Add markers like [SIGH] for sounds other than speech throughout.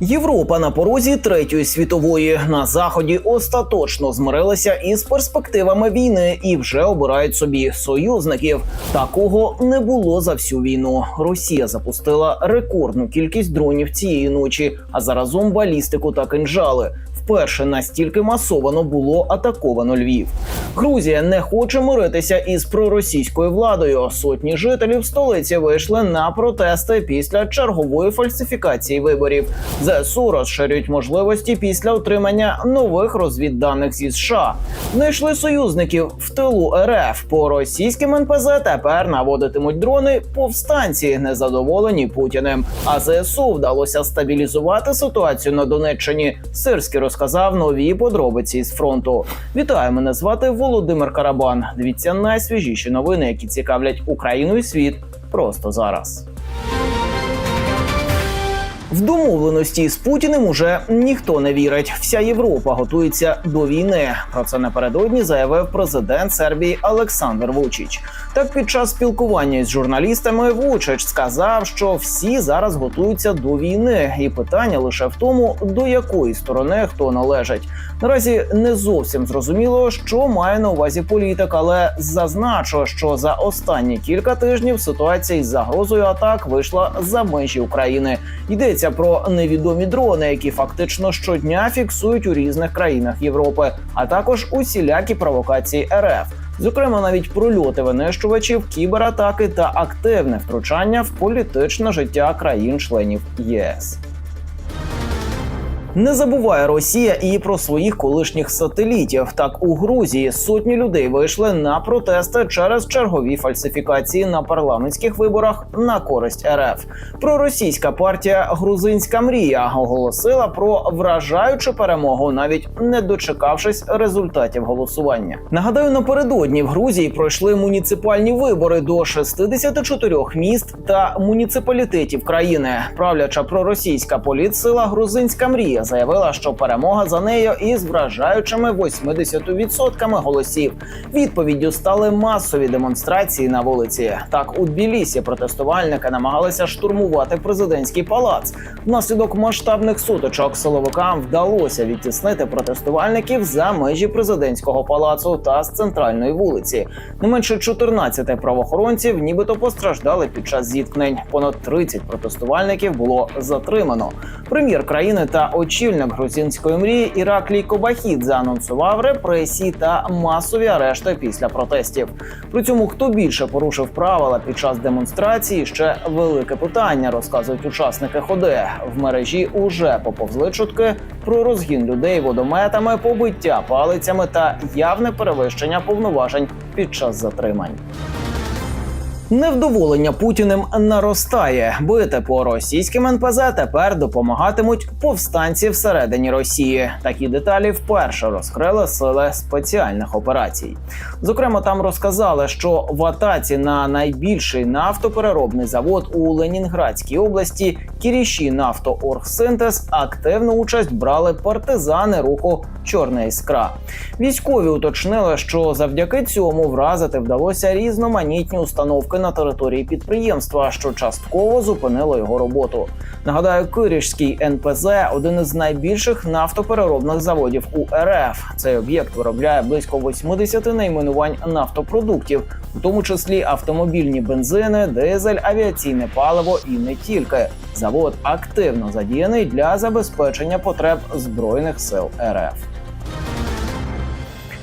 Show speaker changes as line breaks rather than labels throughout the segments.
Європа на порозі третьої світової на заході остаточно змирилася із перспективами війни і вже обирають собі союзників. Такого не було за всю війну. Росія запустила рекордну кількість дронів цієї ночі, а заразом балістику та кинжали. Вперше настільки масовано було атаковано Львів. Грузія не хоче миритися із проросійською владою. Сотні жителів столиці вийшли на протести після чергової фальсифікації виборів. ЗСУ розширюють можливості після отримання нових розвідданих зі США. Знайшли союзників в тилу РФ. По російським НПЗ тепер наводитимуть дрони повстанці, незадоволені Путіним. А ЗСУ вдалося стабілізувати ситуацію на Донеччині. Сирські Сирський розказав нові подробиці з фронту. Вітаю, мене звати Володимир Карабан. Дивіться найсвіжіші новини, які цікавлять Україну і світ просто зараз. В домовленості з Путіним уже ніхто не вірить. Вся Європа готується до війни. Про це напередодні заявив президент Сербії Олександр Вучич. Так, під час спілкування з журналістами Вучич сказав, що всі зараз готуються до війни, і питання лише в тому, до якої сторони хто належить. Наразі не зовсім зрозуміло, що має на увазі політик, але зазначу, що за останні кілька тижнів ситуація із загрозою атак вийшла за межі України. Йдеться про невідомі дрони, які фактично щодня фіксують у різних країнах Європи, а також усілякі провокації РФ. Зокрема, навіть прольоти винищувачів, кібератаки та активне втручання в політичне життя країн-членів ЄС. Не забуває Росія і про своїх колишніх сателітів. Так у Грузії сотні людей вийшли на протести через чергові фальсифікації на парламентських виборах на користь РФ. Проросійська партія Грузинська мрія оголосила про вражаючу перемогу, навіть не дочекавшись результатів голосування. Нагадаю, напередодні в Грузії пройшли муніципальні вибори до 64 міст та муніципалітетів країни. Правляча проросійська політсила Грузинська мрія заявила, що перемога за нею із вражаючими 80% голосів. Відповіддю стали масові демонстрації на вулиці. Так у Тбілісі протестувальники намагалися штурмувати президентський палац. Внаслідок масштабних сутичок силовикам вдалося відтіснити протестувальників за межі президентського палацу та з центральної вулиці. Не менше 14 правоохоронців, нібито постраждали під час зіткнень. Понад 30 протестувальників було затримано. Прем'єр країни та очільник грузинської мрії Іраклій Кобахід заанонсував репресії та масові арешти після протестів. При цьому хто більше порушив правила під час демонстрації, ще велике питання, розказують учасники ходи. В мережі уже поповзли чутки про розгін людей водометами, побиття палицями та явне перевищення повноважень під час затримань. Невдоволення Путіним наростає. Бити по російським НПЗ тепер допомагатимуть повстанці всередині Росії. Такі деталі вперше розкрили сили спеціальних операцій. Зокрема, там розказали, що в атаці на найбільший нафтопереробний завод у Ленінградській області Кіріші Нафтооргсинтез активну участь брали партизани руху Чорна іскра. Військові уточнили, що завдяки цьому вразити вдалося різноманітні установки на території підприємства, що частково зупинило його роботу. Нагадаю, Кирішський НПЗ один із найбільших нафтопереробних заводів у РФ. Цей об'єкт виробляє близько 80 найменувань нафтопродуктів, у тому числі автомобільні бензини, дизель, авіаційне паливо і не тільки. Завод активно задіяний для забезпечення потреб збройних сил РФ.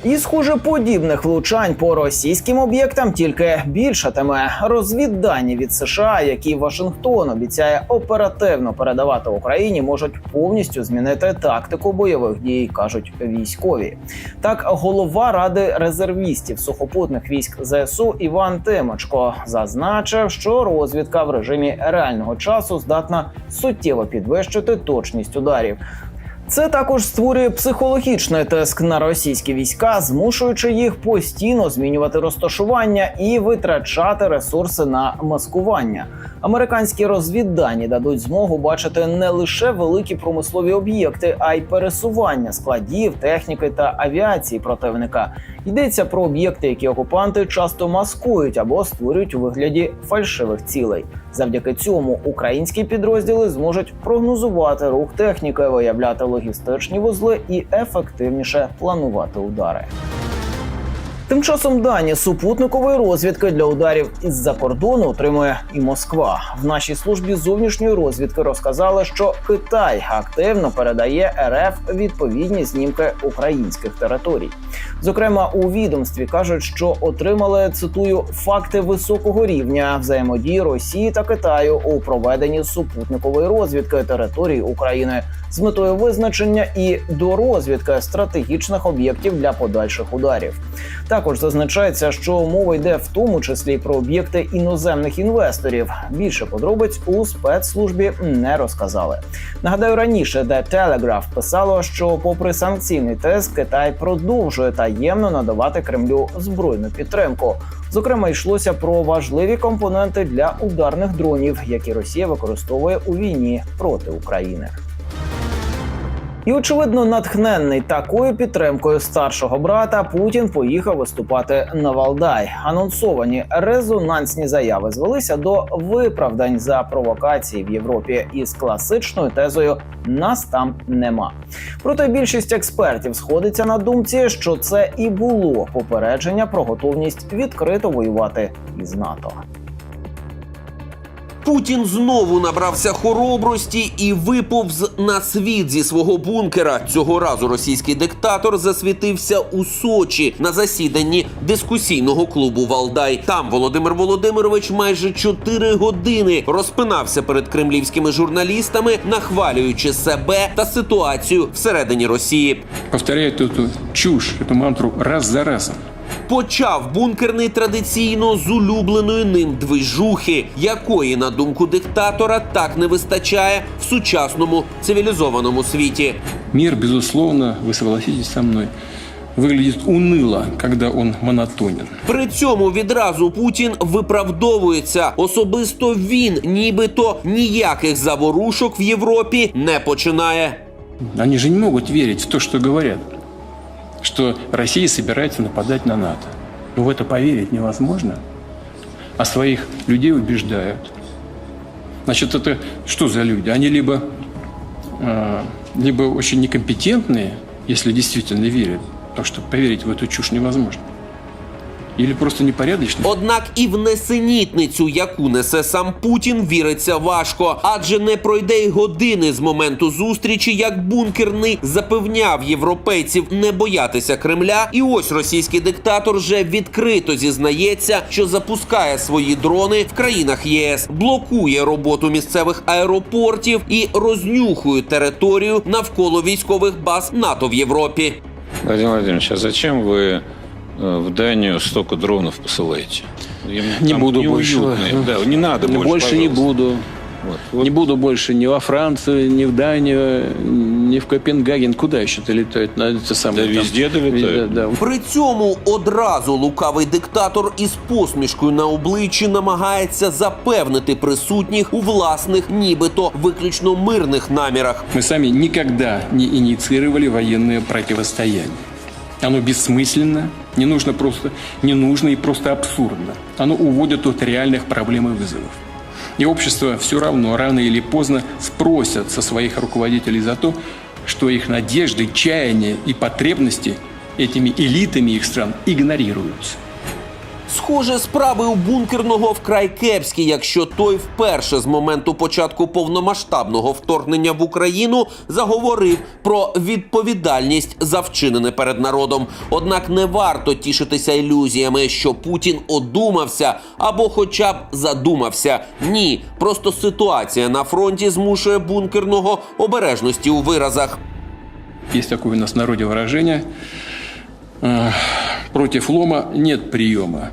І, схоже, подібних влучань по російським об'єктам тільки більшатиме. Розвіддані від США, які Вашингтон обіцяє оперативно передавати Україні, можуть повністю змінити тактику бойових дій, кажуть військові. Так, голова ради резервістів сухопутних військ ЗСУ Іван Тимочко зазначив, що розвідка в режимі реального часу здатна суттєво підвищити точність ударів. Це також створює психологічний тиск на російські війська, змушуючи їх постійно змінювати розташування і витрачати ресурси на маскування. Американські розвіддані дадуть змогу бачити не лише великі промислові об'єкти, а й пересування складів, техніки та авіації противника. Йдеться про об'єкти, які окупанти часто маскують або створюють у вигляді фальшивих цілей. Завдяки цьому українські підрозділи зможуть прогнозувати рух техніки, виявляти логістичні вузли і ефективніше планувати удари. Тим часом дані супутникової розвідки для ударів із-за кордону отримує і Москва. В нашій службі зовнішньої розвідки розказали, що Китай активно передає РФ відповідні знімки українських територій. Зокрема, у відомстві кажуть, що отримали цитую факти високого рівня взаємодії Росії та Китаю у проведенні супутникової розвідки території України з метою визначення і дорозвідки стратегічних об'єктів для подальших ударів. Також зазначається, що мова йде в тому числі про об'єкти іноземних інвесторів. Більше подробиць у спецслужбі не розказали. Нагадаю, раніше The Telegraph писало, що, попри санкційний тиск, Китай продовжує таємно надавати Кремлю збройну підтримку. Зокрема, йшлося про важливі компоненти для ударних дронів, які Росія використовує у війні проти України. І очевидно, натхненний такою підтримкою старшого брата Путін поїхав виступати на Валдай. Анонсовані резонансні заяви звелися до виправдань за провокації в Європі із класичною тезою нас там нема. Проте більшість експертів сходиться на думці, що це і було попередження про готовність відкрито воювати із НАТО.
Путін знову набрався хоробрості і виповз на світ зі свого бункера. Цього разу російський диктатор засвітився у Сочі на засіданні дискусійного клубу Валдай. Там Володимир Володимирович майже 4 години розпинався перед кремлівськими журналістами, нахвалюючи себе та ситуацію всередині Росії.
повторяют эту чушь, эту мантру раз за разом.
Почав бункерний традиційно з улюбленої ним движухи, якої, на думку диктатора, так не вистачає в сучасному цивілізованому світі.
Мир, безусловно, вы согласитесь со мной, выглядит уныло, когда он монотонен.
При цьому відразу Путін виправдовується. Особисто він, нібито ніяких заворушок в Європі не починає.
Они же не могут верить в то, что говорят, Что Россия собирается нападать на НАТО. Ну, в это поверить невозможно. А своих людей убеждают. Значит, это что за люди? Они либо, э, либо очень некомпетентные, если действительно верят, потому что поверить в эту чушь невозможно. Или просто непорядочные.
Однак і в несенітницю, яку несе сам Путін, віриться важко, адже не пройде й години з моменту зустрічі, як бункерний запевняв європейців не боятися Кремля. І ось російський диктатор вже відкрито зізнається, що запускає свої дрони в країнах єС, блокує роботу місцевих аеропортів і рознюхує територію навколо військових баз НАТО в Європі.
Владимир Владимирович, а зачем вы э, в Данию столько дронов посылаете? Им
Не
там
буду больше.
неуютно. Да, не надо
Ну,
больше,
больше не
пожалуйста.
буду.
Вот. Вот.
Не буду больше ни во Францию, ни в Данию, ни в Копенгаген. Куда еще-то летают? На это самое,
Да везде долетают.
Везде, да.
При цьому одразу лукавий диктатор із посмішкою на обличчі намагається запевнити присутніх у власних, нібито виключно мирних намірах.
Мы сами никогда не инициировали военное противостояние. Оно бессмысленно, не нужно просто, не нужно и просто абсурдно. Оно уводит от реальных проблем и вызовов. И общество все равно, рано или поздно, спросят со своих руководителей за то, что их надежды, чаяния и потребности этими элитами их стран игнорируются.
Схоже, справи у бункерного вкрай кепські, якщо той вперше з моменту початку повномасштабного вторгнення в Україну заговорив про відповідальність за вчинене перед народом. Однак не варто тішитися ілюзіями, що Путін одумався або, хоча б задумався. Ні, просто ситуація на фронті змушує бункерного обережності у виразах.
Есть такое у нас в народе выражение э, «против лома нет приема».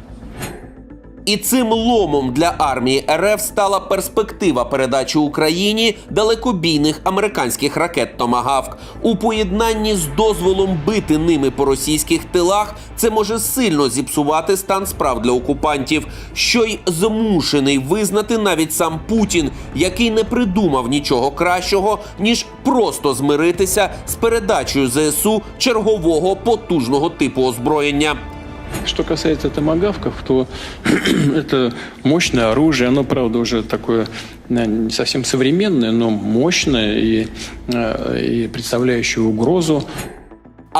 І цим ломом для армії РФ стала перспектива передачі Україні далекобійних американських ракет Томагавк. У поєднанні з дозволом бити ними по російських тилах це може сильно зіпсувати стан справ для окупантів, що й змушений визнати навіть сам Путін, який не придумав нічого кращого ніж просто змиритися з передачею ЗСУ чергового потужного типу озброєння.
Что касается томагавков, то [CLEARS THROAT] это мощное оружие. Оно, правда, уже такое э, не совсем современное, но мощное и, э, и представляющее угрозу.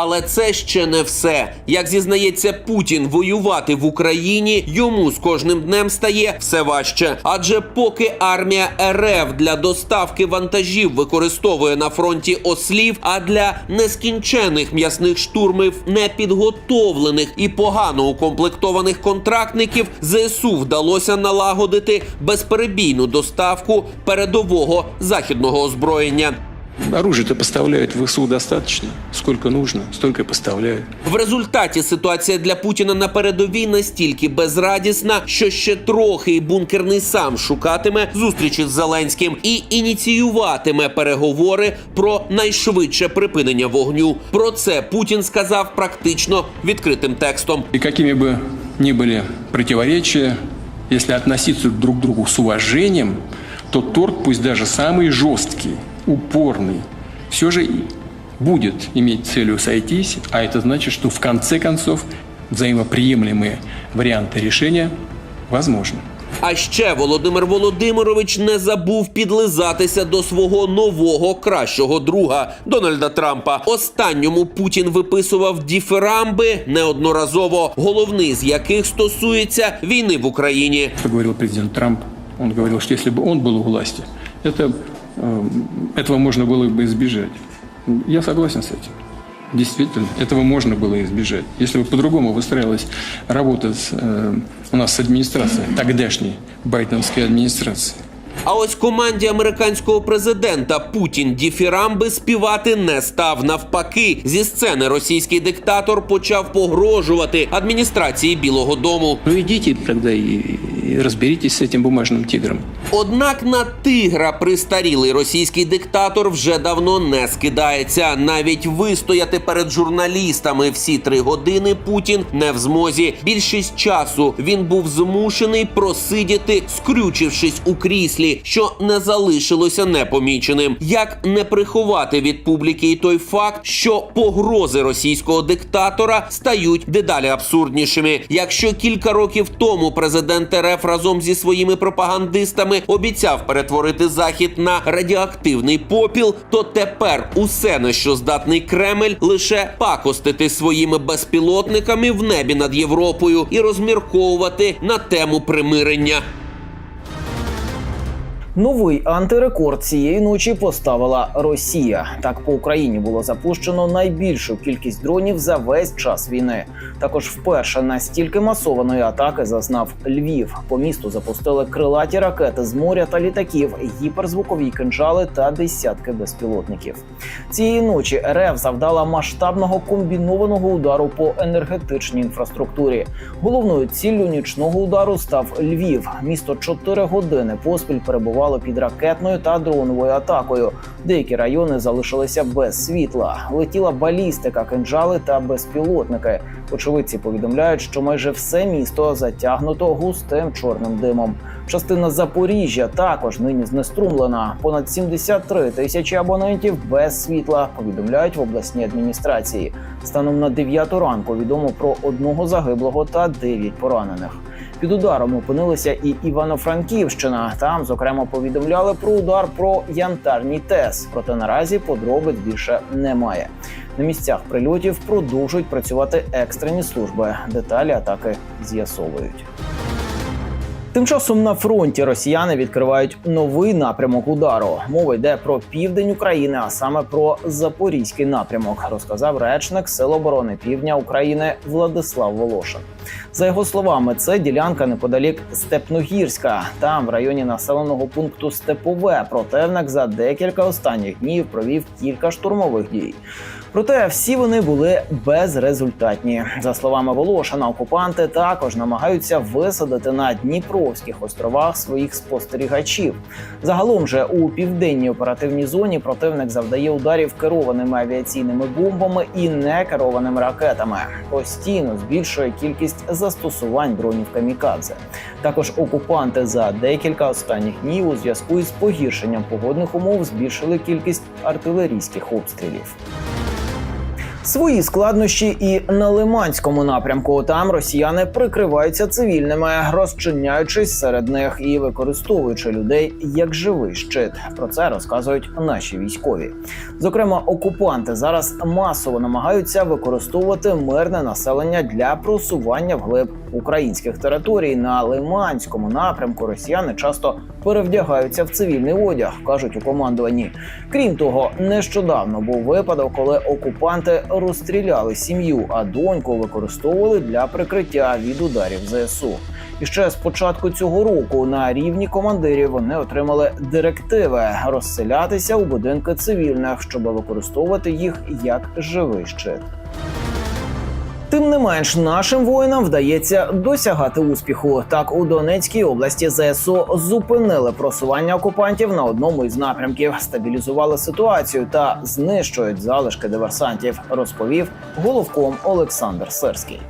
Але це ще не все. Як зізнається Путін, воювати в Україні йому з кожним днем стає все важче. Адже поки армія РФ для доставки вантажів використовує на фронті ослів, а для нескінчених м'ясних штурмів непідготовлених і погано укомплектованих контрактників, ЗСУ вдалося налагодити безперебійну доставку передового західного озброєння.
Оружие-то поставляют в ВСУ достаточно. Сколько нужно, столько и поставляют.
В результаті ситуація для Путіна на передовій настільки безрадісна, що ще трохи і бункерний сам шукатиме зустрічі з Зеленським і ініціюватиме переговори про найшвидше припинення вогню. Про це Путін сказав практично відкритим текстом.
И какими бы ни были противоречия, если относиться друг к другу с уважением, то торт, пусть даже самый жесткий, упорный, все же и будет иметь целью сойтись, а это значит, что в конце концов взаимоприемлемые варианты решения возможны.
А ще Володимир Володимирович не забув підлизатися до свого нового кращого друга Дональда Трампа. Останньому Путін виписував діферамби неодноразово, головний з яких стосується війни в Україні.
Что говорил президент Трамп? Он говорил, что если бы он был у власти, это, э, этого можно было бы избежать. Я согласен с этим. Действительно, этого можно было избежать. Если бы по-другому выстраивалась работа с, э, у нас с администрацией, тогдашней байденской администрации,
А ось команді американського президента Путін діфірамби співати не став. Навпаки, зі сцени російський диктатор почав погрожувати адміністрації Білого Дому.
ну идите тогда и, и разберитесь с этим бумажным тигром.
Однак на тигра пристарілий російський диктатор вже давно не скидається. Навіть вистояти перед журналістами всі три години Путін не в змозі. Більшість часу він був змушений просидіти, скрючившись у кріслі, що не залишилося непоміченим. Як не приховати від публіки і той факт, що погрози російського диктатора стають дедалі абсурднішими. Якщо кілька років тому президент РФ разом зі своїми пропагандистами обіцяв перетворити захід на радіоактивний попіл, то тепер усе на що здатний Кремль лише пакостити своїми безпілотниками в небі над Європою і розмірковувати на тему примирення.
Новий антирекорд цієї ночі поставила Росія. Так по Україні було запущено найбільшу кількість дронів за весь час війни. Також вперше настільки масованої атаки зазнав Львів. По місту запустили крилаті ракети з моря та літаків, гіперзвукові кинжали та десятки безпілотників. Цієї ночі РФ завдала масштабного комбінованого удару по енергетичній інфраструктурі. Головною ціллю нічного удару став Львів. Місто 4 години поспіль перебувало під ракетною та дроновою атакою. Деякі райони залишилися без світла. Летіла балістика, кинджали та безпілотники. Очевидці повідомляють, що майже все місто затягнуто густим чорним димом. Частина Запоріжжя також нині знеструмлена. Понад 73 тисячі абонентів без світла. Повідомляють в обласній адміністрації. Станом на 9 ранку відомо про одного загиблого та 9 поранених. Під ударом опинилися і Івано-Франківщина. Там, зокрема, повідомляли про удар про янтарній ТЕС. Проте наразі подробиць більше немає. На місцях прильотів продовжують працювати екстрені служби. Деталі атаки з'ясовують. Тим часом на фронті росіяни відкривають новий напрямок удару. Мова йде про південь України, а саме про запорізький напрямок, розказав речник Сил оборони Півдня України Владислав Волошин. За його словами, це ділянка неподалік Степногірська. Там, в районі населеного пункту Степове, противник за декілька останніх днів провів кілька штурмових дій. Проте всі вони були безрезультатні. За словами Волошина, окупанти також намагаються висадити на Дніпровських островах своїх спостерігачів. Загалом же у південній оперативній зоні противник завдає ударів керованими авіаційними бомбами і некерованими ракетами. Постійно збільшує кількість застосувань дронів камікадзе. Також окупанти за декілька останніх днів у зв'язку із погіршенням погодних умов збільшили кількість артилерійських обстрілів. Свої складнощі і на Лиманському напрямку. Там росіяни прикриваються цивільними, розчиняючись серед них і використовуючи людей як живий щит. Про це розказують наші військові. Зокрема, окупанти зараз масово намагаються використовувати мирне населення для просування вглиб українських територій. На Лиманському напрямку росіяни часто перевдягаються в цивільний одяг, кажуть у командуванні. Крім того, нещодавно був випадок, коли окупанти розстріляли сім'ю, а доньку використовували для прикриття від ударів ЗСУ. І ще з початку цього року на рівні командирів вони отримали директиви розселятися у будинки цивільних, щоб використовувати їх як живий щит. Тим не менш, нашим воїнам вдається досягати успіху. Так у Донецькій області ЗСУ зупинили просування окупантів на одному із напрямків, стабілізували ситуацію та знищують залишки диверсантів. Розповів головком Олександр Сирський.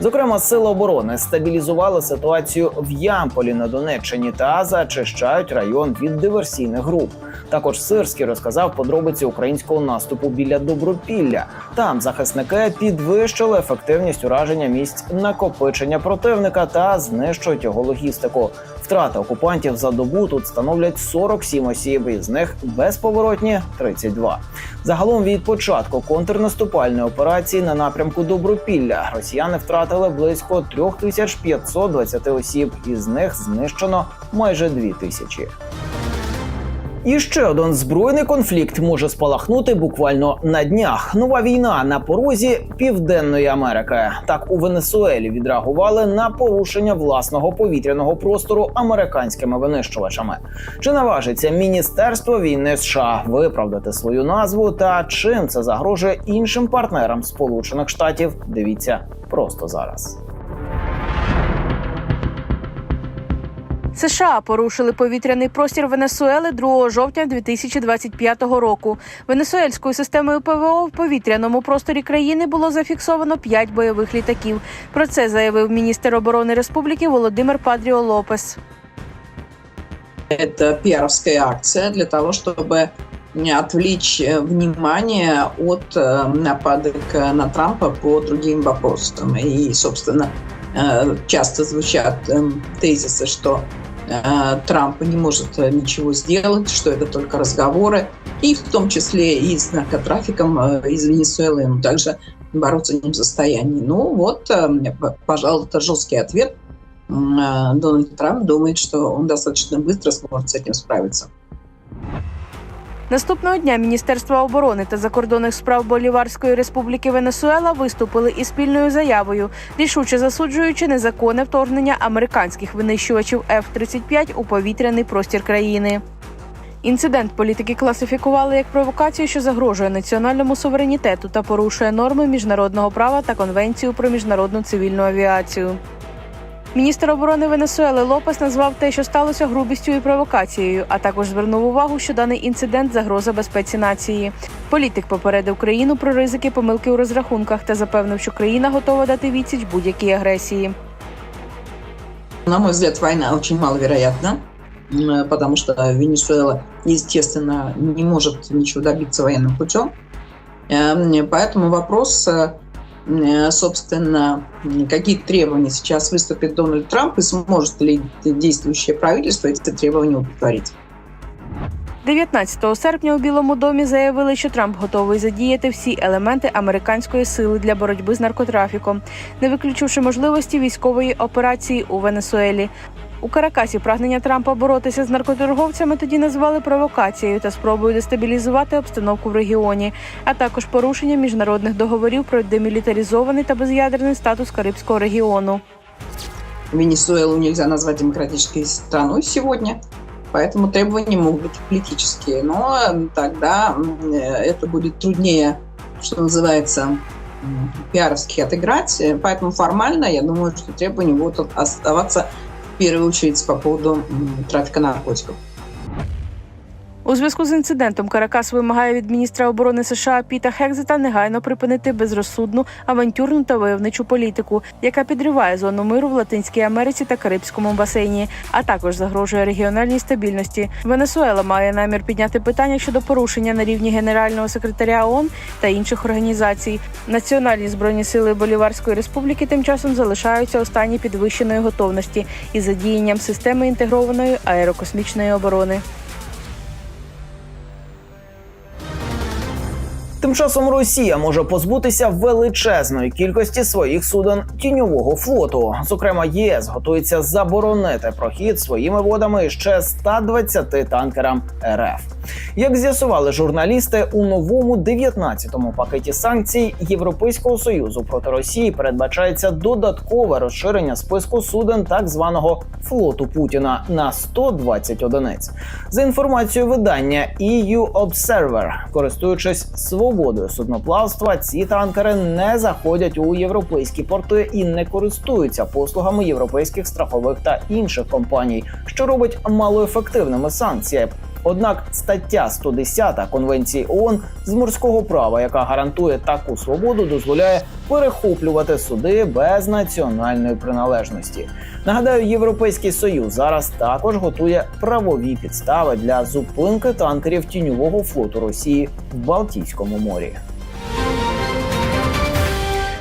Зокрема, сили оборони стабілізували ситуацію в Ямполі на Донеччині та зачищають район від диверсійних груп. Також Сирський розказав подробиці українського наступу біля Добропілля. Там захисники підвищили ефективність ураження місць накопичення противника та знищують його логістику. Втрати окупантів за добу тут становлять 47 осіб, із них безповоротні 32. Загалом від початку контрнаступальної операції на напрямку Добропілля росіяни втратили близько 3520 осіб, із них знищено майже 2000. І ще один збройний конфлікт може спалахнути буквально на днях. Нова війна на порозі Південної Америки. Так у Венесуелі відреагували на порушення власного повітряного простору американськими винищувачами. Чи наважиться Міністерство війни США виправдати свою назву та чим це загрожує іншим партнерам Сполучених Штатів? Дивіться просто зараз.
США порушили повітряний простір Венесуели 2 жовтня 2025 року. Венесуельською системою ПВО в повітряному просторі країни було зафіксовано 5 бойових літаків. Про це заявив міністр оборони республіки Володимир Падріо Лопес.
Это пиаровская акция для того, чтобы отвлечь э, внимание от э, нападок э, на Трампа по другим вопросам. И, собственно, э, часто звучат э, тезисы, что э, Трамп не может э, ничего сделать, что это только разговоры, и в том числе и с наркотрафиком э, из Венесуэлы ему также бороться не в состоянии. Ну вот, э, пожалуй, это жесткий ответ. Э, Дональд Трамп думает, что он достаточно быстро сможет с этим справиться.
Наступного дня Міністерство оборони та закордонних справ Боліварської республіки Венесуела виступили із спільною заявою, рішуче засуджуючи незаконне вторгнення американських винищувачів F-35 у повітряний простір країни. Інцидент політики класифікували як провокацію, що загрожує національному суверенітету та порушує норми міжнародного права та конвенцію про міжнародну цивільну авіацію. Міністр оборони Венесуели Лопес назвав те, що сталося грубістю і провокацією, а також звернув увагу, що даний інцидент загроза безпеці нації. Політик попередив країну про ризики помилки у розрахунках та запевнив, що країна готова дати відсіч будь-якій агресії.
На мой взгляд, война очень маловероятна, м, потому что Венесуэла, естественно, не может ничего добиться военным путем. Эм, Поэтому вопрос, э, м, собственно, м, какие требования сейчас выступит Дональд Трамп и сможет ли действующее правительство эти требования удовлетворить.
19 серпня у Білому домі заявили, що Трамп готовий задіяти всі елементи американської сили для боротьби з наркотрафіком, не виключивши можливості військової операції у Венесуелі. У Каракасі прагнення Трампа боротися з наркоторговцями тоді назвали провокацією та спробою дестабілізувати обстановку в регіоні, а також порушення міжнародних договорів про демілітаризований та без'ядерний статус Карибського регіону.
Венесуэлу нельзя назвать демократической страной сегодня, поэтому требования могут быть политические. Но тогда м, э, это будет труднее, что называется, м, пиаровски отыграть. Э, Поэтому формально, я думаю, что требования будут оставаться очередь по поводу трафика наркотиков.
У зв'язку з інцидентом Каракас вимагає від міністра оборони США Піта Хекзета негайно припинити безрозсудну авантюрну та войовничу політику, яка підриває зону миру в Латинській Америці та Карибському басейні, а також загрожує регіональній стабільності. Венесуела має намір підняти питання щодо порушення на рівні генерального секретаря ООН та інших організацій. Національні збройні сили Боліварської республіки тим часом залишаються у стані підвищеної готовності із задіянням системи інтегрованої аерокосмічної оборони.
Тим часом Росія може позбутися величезної кількості своїх суден тіньового флоту. Зокрема, ЄС готується заборонити прохід своїми водами ще 120 танкерам РФ. Як з'ясували журналісти, у новому 19-му пакеті санкцій Європейського союзу проти Росії передбачається додаткове розширення списку суден так званого флоту Путіна на 120 одиниць. За інформацією видання EU Observer, користуючись свободою судноплавства, ці танкери не заходять у європейські порти і не користуються послугами європейських страхових та інших компаній, що робить малоефективними санкції. Однак стаття 110 Конвенції ООН з морського права, яка гарантує таку свободу, дозволяє перехоплювати суди без національної приналежності. Нагадаю, Європейський союз зараз також готує правові підстави для зупинки танкерів тіньового флоту Росії в Балтійському морі.